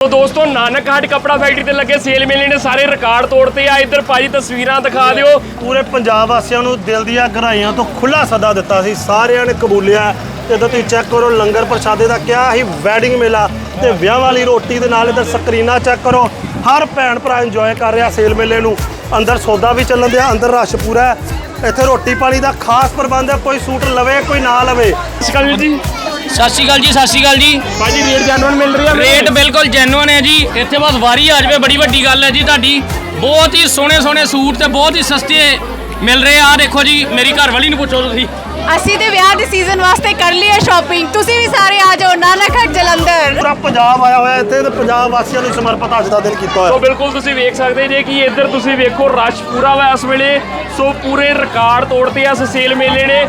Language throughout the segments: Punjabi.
ਤੋ ਦੋਸਤੋ ਨਾਨਕ ਹਾਟ ਕਪੜਾ ਫੈਕਟਰੀ ਤੇ ਲੱਗੇ ਸੇਲ ਮੇਲੇ ਨੇ ਸਾਰੇ ਰਿਕਾਰਡ ਤੋੜਤੇ ਆ। ਇੱਧਰ ਭਾਜੀ ਤਸਵੀਰਾਂ ਦਿਖਾ ਦਿਓ। ਪੂਰੇ ਪੰਜਾਬ ਵਾਸੀਆਂ ਨੂੰ ਦਿਲ ਦੀਆਂ ਗਹਿਰਾਈਆਂ ਤੋਂ ਖੁੱਲਾ ਸੱਦਾ ਦਿੱਤਾ ਸੀ। ਸਾਰਿਆਂ ਨੇ ਕਬੂਲਿਆ ਇੱਧਰ ਤੁਸੀਂ ਚੈੱਕ ਕਰੋ ਲੰਗਰ ਪ੍ਰਸ਼ਾਦੇ ਦਾ ਕਿਆ ਹੀ ਵੈਡਿੰਗ ਮੇਲਾ ਤੇ ਵਿਆਹ ਵਾਲੀ ਰੋਟੀ ਦੇ ਨਾਲ ਇੱਧਰ ਸਕਰੀਨਾਂ ਚੈੱਕ ਕਰੋ। ਹਰ ਭੈਣ ਭਰਾ ਇੰਜੋਏ ਕਰ ਰਿਹਾ ਸੇਲ ਮੇਲੇ ਨੂੰ। ਅੰਦਰ ਸੌਦਾ ਵੀ ਚੱਲਣ ਦਿਆ ਅੰਦਰ ਰਸ਼ ਪੂਰਾ ਹੈ। ਇੱਥੇ ਰੋਟੀ ਪਾਣੀ ਦਾ ਖਾਸ ਪ੍ਰਬੰਧ ਹੈ ਕੋਈ ਸੂਟ ਲਵੇ ਕੋਈ ਨਾ ਲਵੇ। ਵੀਰ ਜੀ। ਸਤਿ ਸ਼੍ਰੀ ਅਕਾਲ ਜੀ ਸਤਿ ਸ਼੍ਰੀ ਅਕਾਲ ਜੀ। ਭਾਜੀ ਰੇਟ ਜਾਣਨ ਮਿਲ ਰਹੀ ਆ ਰੇਟ ਬਿਲਕੁਲ ਜੈਨੂਅਨ ਹੈ ਜੀ। ਇੱਥੇ ਬਸ ਵਾਰੀ ਆ ਜਾਵੇ ਬੜੀ ਵੱਡੀ ਗੱਲ ਹੈ ਜੀ ਤੁਹਾਡੀ। ਬਹੁਤ ਹੀ ਸੋਹਣੇ ਸੋਹਣੇ ਸੂਟ ਤੇ ਬਹੁਤ ਹੀ ਸਸਤੇ ਮਿਲ ਰਹੇ ਆ। ਦੇਖੋ ਜੀ ਮੇਰੀ ਘਰ ਵਾਲੀ ਨੂੰ ਪੁੱਛੋ ਤੁਸੀਂ। ਅਸੀਂ ਤੇ ਵਿਆਹ ਦੇ ਸੀਜ਼ਨ ਵਾਸਤੇ ਕਰ ਲਈ ਹੈ ਸ਼ਾਪਿੰਗ ਤੁਸੀਂ ਵੀ ਸਾਰੇ ਆ ਜਾਓ ਨਾਨਕਹਟ ਜਲੰਧਰ। ਪੂਰਾ ਪੰਜਾਬ ਆਇਆ ਹੋਇਆ ਇੱਥੇ ਤੇ ਪੰਜਾਬ ਵਾਸੀਆਂ ਨੂੰ ਸਮਰਪਿਤ ਅੱਜ ਦਾ ਦਿਨ ਕੀਤਾ ਸੋ ਹੋਇਆ ਬਿਲਕੁਲ ਤੁਸੀਂ ਵੇਖ ਸਕਦੇ ਜੇ ਕਿ ਇੱਧਰ ਤੁਸੀਂ ਵੇਖੋ ਰਸ਼ ਪੂਰਾ ਵਾ ਇਸ ਵੇਲੇ। ਸੋ ਪੂਰੇ ਰਿਕਾਰਡ ਤੋੜਤੇ ਆ ਇਸ ਸੇਲ ਮੇਲੇ ਨੇ।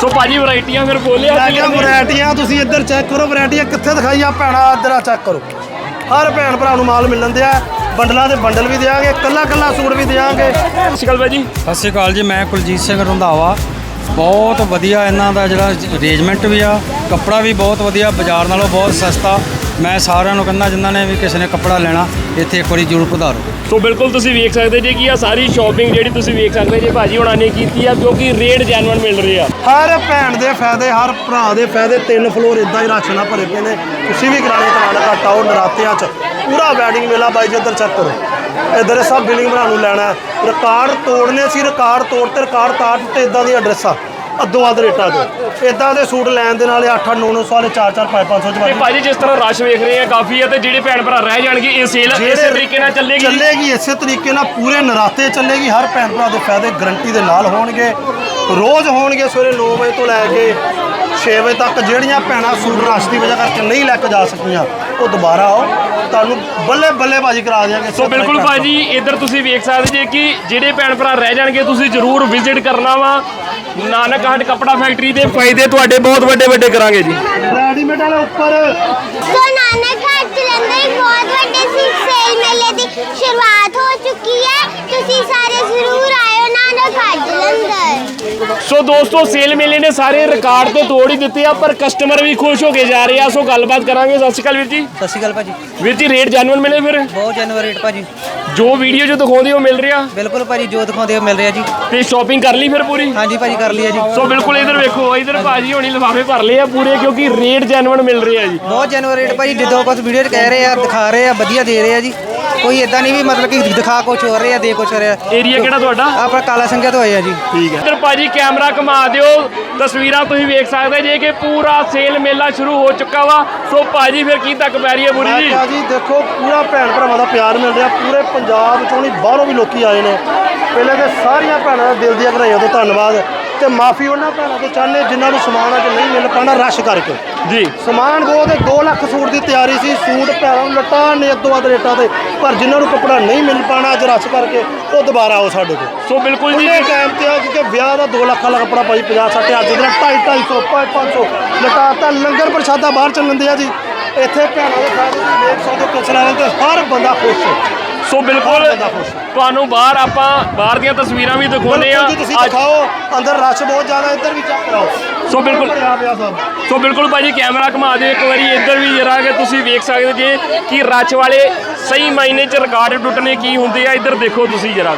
ਸੋ ਭਾਜੀ ਵੈਰਾਈਟੀਆਂ ਫਿਰ ਬੋਲਿਆ ਲੈ ਕੇ ਵੈਰਾਈਟੀਆਂ ਤੁਸੀਂ ਇੱਧਰ ਚੈੱਕ ਕਰੋ ਵੈਰਾਈਟੀਆਂ ਕਿੱਥੇ ਦਿਖਾਈਆਂ ਭੈਣਾ ਇੱਧਰ ਆ ਚੈੱਕ ਕਰੋ। ਹਰ ਭੈਣ ਭਰਾ ਨੂੰ ਮਾਲ ਮਿਲਣ ਦਿਆ ਬੰਡਲਾਂ ਦੇ ਬੰਡਲ ਵੀ ਦਿਆਂਗੇ ਕੱਲਾ ਕੱਲਾ ਸੂਟ ਵੀ ਦਿਆਂਗੇ। ਸਤਿ ਸ਼੍ਰੀ ਅਕਾਲ ਭਾਜੀ। ਸਤਿ ਸ਼੍ਰੀ ਅਕਾਲ ਜੀ ਮੈਂ ਕੁਲਜੀਤ ਸਿੰਘ ਰੰਧਾਵਾ। ਬਹੁਤ ਵਧੀਆ ਇਹਨਾਂ ਦਾ ਜਿਹੜਾ ਅਰੇਂਜਮੈਂਟ ਵੀ ਆ ਕੱਪੜਾ ਵੀ ਬਹੁਤ ਵਧੀਆ ਬਾਜ਼ਾਰ ਨਾਲੋਂ ਬਹੁਤ ਸਸਤਾ। ਮੈਂ ਸਾਰਿਆਂ ਨੂੰ ਕਹਿੰਦਾ ਜਿਨ੍ਹਾਂ ਨੇ ਵੀ ਕਿਸੇ ਨੇ ਕੱਪੜਾ ਲੈਣਾ ਇੱਥੇ ਇੱਕ ਵਾਰੀ ਜ਼ਰੂਰ ਪਧਾਰੋ। ਸੋ ਬਿਲਕੁਲ ਤੁਸੀਂ ਵੇਖ ਸਕਦੇ ਜੇ ਕਿ ਆ ਸਾਰੀ ਸ਼ਾਪਿੰਗ ਜਿਹੜੀ ਤੁਸੀਂ ਵੇਖ ਸਕਦੇ ਜੇ ਭਾਜੀ ਹੁਣਾਂ ਨੇ ਕੀਤੀ ਆ ਕਿਉਂਕਿ ਰੇਟ ਜੈਨੂਅਨ ਮਿਲ ਰਹੇ ਆ। ਹਰ ਭੈਣ ਦੇ ਫਾਇਦੇ ਹਰ ਭਰਾ ਦੇ ਫਾਇਦੇ ਤਿੰਨ ਫਲੋਰ ਇਦਾਂ ਹੀ ਰਾਸ਼ਨ ਭਰੇ ਪਏ ਨੇ। ਤੁਸੀਂ ਵੀ ਕਰਾਣੇ ਕਰਾਣਾ ਘੱਟ ਆਓ ਨਰਾਤਿਆਂ 'ਚ। ਪੂਰਾ ਵੈਡਿੰਗ ਮੇਲਾ ਬਾਈ ਜੀ ਇੱਧਰ ਚੈੱਕ ਕਰੋ। ਇੱਧਰ ਇਹ ਸਭ ਬਿਲਿੰਗ ਬਣਾ ਨੂੰ ਲੈਣਾ। ਰਿਕਾਰਡ ਤੋੜਨੇ ਸੀ ਰਿਕਾਰਡ ਤੋੜ ਤੇ ਰਿਕਾਰਡ ਤਾੜ ਤੇ ਇਦਾਂ ਦੀ ਐਡਰੈਸ ਆ। ਅੱਧੋ ਅੱਧ ਰੇਟਾਂ ਦੇ ਇਦਾਂ ਦੇ ਸੂਟ ਲੈਣ ਦੇ ਨਾਲ 8 8 9 900 ਵਾਲੇ 4 4 5 500 ਚ ਤੇ ਭਾਜੀ ਜਿਸ ਤਰ੍ਹਾਂ ਰਸ਼ ਵੇਖ ਰਹੇ ਆ ਕਾਫੀ ਆ ਤੇ ਜਿਹੜੇ ਭੈਣ ਭਰਾ ਰਹਿ ਜਾਣਗੇ ਇਹ ਸੇਲ ਇਸੇ ਤਰੀਕੇ ਨਾਲ ਚੱਲੇਗੀ? ਚੱਲੇਗੀ ਇਸੇ ਤਰੀਕੇ ਨਾਲ ਪੂਰੇ ਨਰਾਤੇ ਚੱਲੇਗੀ। ਹਰ ਭੈਣ ਭਰਾ ਦੇ ਫਾਇਦੇ ਗਰੰਟੀ ਦੇ ਨਾਲ ਹੋਣਗੇ। ਰੋਜ਼ ਹੋਣਗੇ ਸਵੇਰੇ 9 ਵਜੇ ਤੋਂ ਲੈ ਕੇ 6 ਵਜੇ ਤੱਕ। ਜਿਹੜੀਆਂ ਭੈਣਾਂ ਸੂਟ ਰਸ਼ ਦੀ ਵਜ੍ਹਾ ਕਰਕੇ ਨਹੀਂ ਲੈ ਕੇ ਜਾ ਸਕੀਆਂ ਉਹ ਦੁਬਾਰਾ ਆਓ। ਤੁਹਾਨੂੰ ਬੱਲੇ ਬੱਲੇ ਬਾਜੀ ਕਰਾ ਦਿਆਂਗੇ। ਸੋ ਬਿਲਕੁਲ ਭਾਜੀ ਇੱਧਰ ਤੁਸੀਂ ਵੇਖ ਸਕਦੇ ਜੇ ਕਿ ਜਿਹੜੇ ਭੈਣ ਭਰਾ ਰਹਿ ਜਾਣਗੇ ਤੁਸੀਂ ਜ਼ਰੂਰ ਵਿਜ਼ਿਟ ਕਰਨਾ ਵਾ। ਨਾਨਕ ਹਾਟ ਕਪੜਾ ਫੈਕਟਰੀ ਦੇ ਫਾਇਦੇ ਤੁਹਾਡੇ ਬਹੁਤ ਵੱਡੇ ਵੱਡੇ ਕਰਾਂਗੇ ਜੀ। ਰੈਡੀਮੇਡ ਵਾਲੇ ਉੱਪਰ। ਸੋ ਨਾਨਕ ਘਾਟ ਜਲੰਧਰ ਇੱਕ ਬਹੁਤ ਵੱਡੇ ਸੀ ਸੇਲ ਮੇਲੇ ਦੀ ਸ਼ੁਰੂਆਤ ਹੋ ਚੁੱਕੀ ਹੈ ਤੁਸੀਂ ਸਾਰੇ ਜ਼ਰੂਰ ਆਇਓ ਨਾਨਕ ਘਾਟ ਜਲੰਧਰ ਸੋ ਦੋਸਤੋ ਸੇਲ ਮੇਲੇ ਨੇ ਸਾਰੇ ਰਿਕਾਰਡ ਤੇ ਤੋੜ ਹੀ ਦਿੱਤੇ ਆ ਪਰ ਕਸਟਮਰ ਵੀ ਖੁਸ਼ ਹੋ ਕੇ ਜਾ ਰਹੇ ਆ। ਸੋ ਗੱਲਬਾਤ ਕਰਾਂਗੇ। ਸਤਿ ਸ਼੍ਰੀ ਅਕਾਲ ਵੀਰ ਜੀ। ਸਤਿ ਸ਼੍ਰੀ ਅਕਾਲ ਭਾਜੀ। ਵੀਰ ਜੀ ਰੇਟ ਜੈਨੂਅਨ ਮਿਲੇ ਫਿਰ? ਬਹੁਤ ਜੈਨੂਅਰ ਰੇਟ ਭਾਜੀ। ਜੋ ਵੀਡੀਓ ਜੋ ਦਿਖਾਉਂਦੇ ਹੋ ਮਿਲ ਰਿਹਾ? ਬਿਲਕੁਲ ਭਾਜੀ ਜੋ ਦਿਖਾਉਂਦੇ ਹੋ ਮਿਲ ਰਿਹਾ ਜੀ। ਤੇ ਸ਼ਾਪਿੰਗ ਕਰ ਲਈ ਫਿਰ ਪੂਰੀ? ਹਾਂਜੀ ਭਾਜੀ ਕਰ ਲਿਆ ਜੀ। ਸੋ ਬਿਲਕੁਲ ਇਧਰ ਵੇਖੋ ਇਧਰ ਭਾਜੀ ਹੋਣੀ ਲਿਫਾਫੇ ਭਰ ਲਏ ਆ ਪੂਰੇ ਕਿਉਂਕਿ ਰੇਟ ਜੈਨੂਅਨ ਮਿਲ ਰਹੇ ਆ ਜੀ। ਬਹੁਤ ਜੈਨੂਅਰ ਰੇਟ ਭਾਜੀ ਜਿੱਦੋਂ ਕੁਝ ਵੀਡੀਓ 'ਚ ਕਹਿ ਰਹੇ ਆ ਦਿਖਾ ਰਹੇ ਆ ਵਧੀਆ ਦੇ ਰਹੇ ਆ ਜੀ। ਕੋਈ ਇਦਾਂ ਨਹੀਂ ਵੀ ਮਤਲਬ ਕਿ ਦਿਖਾ ਕੁਝ ਹੋ ਰਿਹਾ ਦੇ ਕੁਝ ਹੋ ਰਿਹਾ। ਏਰੀਆ ਕਿਹੜਾ ਤੁਹਾਡਾ? ਆਪਣਾ ਕਾਲਾ ਸੰਘਿਆ ਤੋਂ ਹੋਏ ਆ ਜੀ। ਠੀਕ ਹੈ। ਇਧਰ ਭਾਜੀ ਕੈਮਰਾ ਘੁਮਾ ਦਿਓ। ਤਸਵੀਰਾਂ ਤੁਸੀਂ ਵੇਖ ਸਕਦੇ ਜੇ ਕਿ ਪੂਰਾ ਸੇਲ ਮੇਲਾ ਸ਼ੁਰੂ ਹੋ ਚੁੱਕਾ ਵਾ। ਸੋ ਭਾਜੀ ਫਿਰ ਕੀ ਤੱਕ ਪੈ ਰਹੀ ਹੈ ਬੁਰੀ ਜੀ? ਜੀ ਦੇਖੋ ਪੂਰਾ ਭੈਣ ਭਰਾਵਾਂ ਦਾ ਪਿਆਰ ਮਿਲ ਰਿਹਾ। ਪੂਰੇ ਪੰਜਾਬ ਚੋਂ ਨਹੀਂ ਬਾਹਰੋਂ ਵੀ ਲੋਕੀ ਆਏ ਨੇ। ਪਹਿਲੇ ਤੇ ਸਾਰੀਆਂ ਭੈਣਾਂ ਦਾ ਦਿਲ ਦੀਆਂ ਵਧਾਈਆਂ ਤੋਂ ਧੰਨਵਾਦ। ਤੇ ਮਾਫੀ ਉਹਨਾਂ ਭੈਣਾਂ ਤੋਂ ਚਾਹੁੰਦੇ ਜਿਨ੍ਹਾਂ ਨੂੰ ਸਮਾਨ ਅੱਜ ਨਹੀਂ ਮਿਲ ਪਾਣਾ ਰਸ਼ ਕਰਕੇ। ਜੀ। ਸਮਾਨ ਬਹੁਤ ਹੈ 2 ਲੱਖ ਸੂਟ ਦੀ ਤਿਆਰੀ ਸੀ ਸੂਟ ਭੈਣਾਂ ਨੂੰ ਲਟਾ ਨੇ ਅੱਧੋ ਅੱਧ ਰੇਟਾਂ ਤੇ ਪਰ ਜਿਨ੍ਹਾਂ ਨੂੰ ਕੱਪੜਾ ਨਹੀਂ ਮਿਲ ਪਾਣਾ ਅੱਜ ਰਸ਼ ਕਰਕੇ ਉਹ ਦੁਬਾਰਾ ਆਓ ਸਾਡੇ ਕੋਲ। ਸੋ ਬਿਲਕੁਲ ਜੀ। ਉਹਨੇ ਟਾਈਮ ਤੇ ਆ ਕਿਉਂਕਿ ਵਿਆਹ ਦਾ 2 ਲੱਖ ਵਾਲਾ ਕੱਪੜਾ ਭਾਈ 50 60 ਅੱਜ ਦਾ 2.5 250 500 ਲਟਾਤਾ ਲੰਗਰ ਪ੍ਰਸ਼ਾਦਾ ਬਾਹਰ ਚੱਲਣ ਦਿਆ ਜੀ। ਇੱਥੇ ਭੈਣਾਂ ਦੇ ਫਾਇਦੇ ਤੁਸੀਂ ਵੇਖ ਸਕਦੇ ਹੋ ਕਿਸ ਲੈਵਲ ਤੇ ਹਰ ਬੰਦਾ ਖੁਸ਼। ਹੈ ਸੋ ਬਿਲਕੁਲ। ਤੁਹਾਨੂੰ ਬਾਹਰ ਆਪਾਂ ਬਾਹਰ ਦੀਆਂ ਤਸਵੀਰਾਂ ਵੀ ਦਿਖਾਉਨੇ ਆ ਤੁਸੀਂ ਅੱਜ- ਦਿਖਾਓ ਅੰਦਰ ਰਸ਼ ਬਹੁਤ ਜ਼ਿਆਦਾ ਇੱਧਰ ਵੀ ਚੈੱਕ ਕਰਾਓ। ਸੋ ਬਿਲਕੁਲ। ਸੋ ਬਿਲਕੁਲ ਭਾਜੀ ਕੈਮਰਾ ਘੁਮਾ ਦਿਓ ਇੱਕ ਵਾਰੀ ਇੱਧਰ ਵੀ ਜਰਾ ਕਿ ਤੁਸੀਂ ਵੇਖ ਸਕਦੇ ਜੇ ਕਿ ਰੱਛ ਵਾਲੇ ਸਹੀ ਮਾਇਨੇ ਚ ਰਿਕਾਰਡ ਟੁੱਟਣੇ ਕੀ ਹੁੰਦੇ ਆ। ਇੱਧਰ ਦੇਖੋ ਤੁਸੀਂ ਜਰਾ।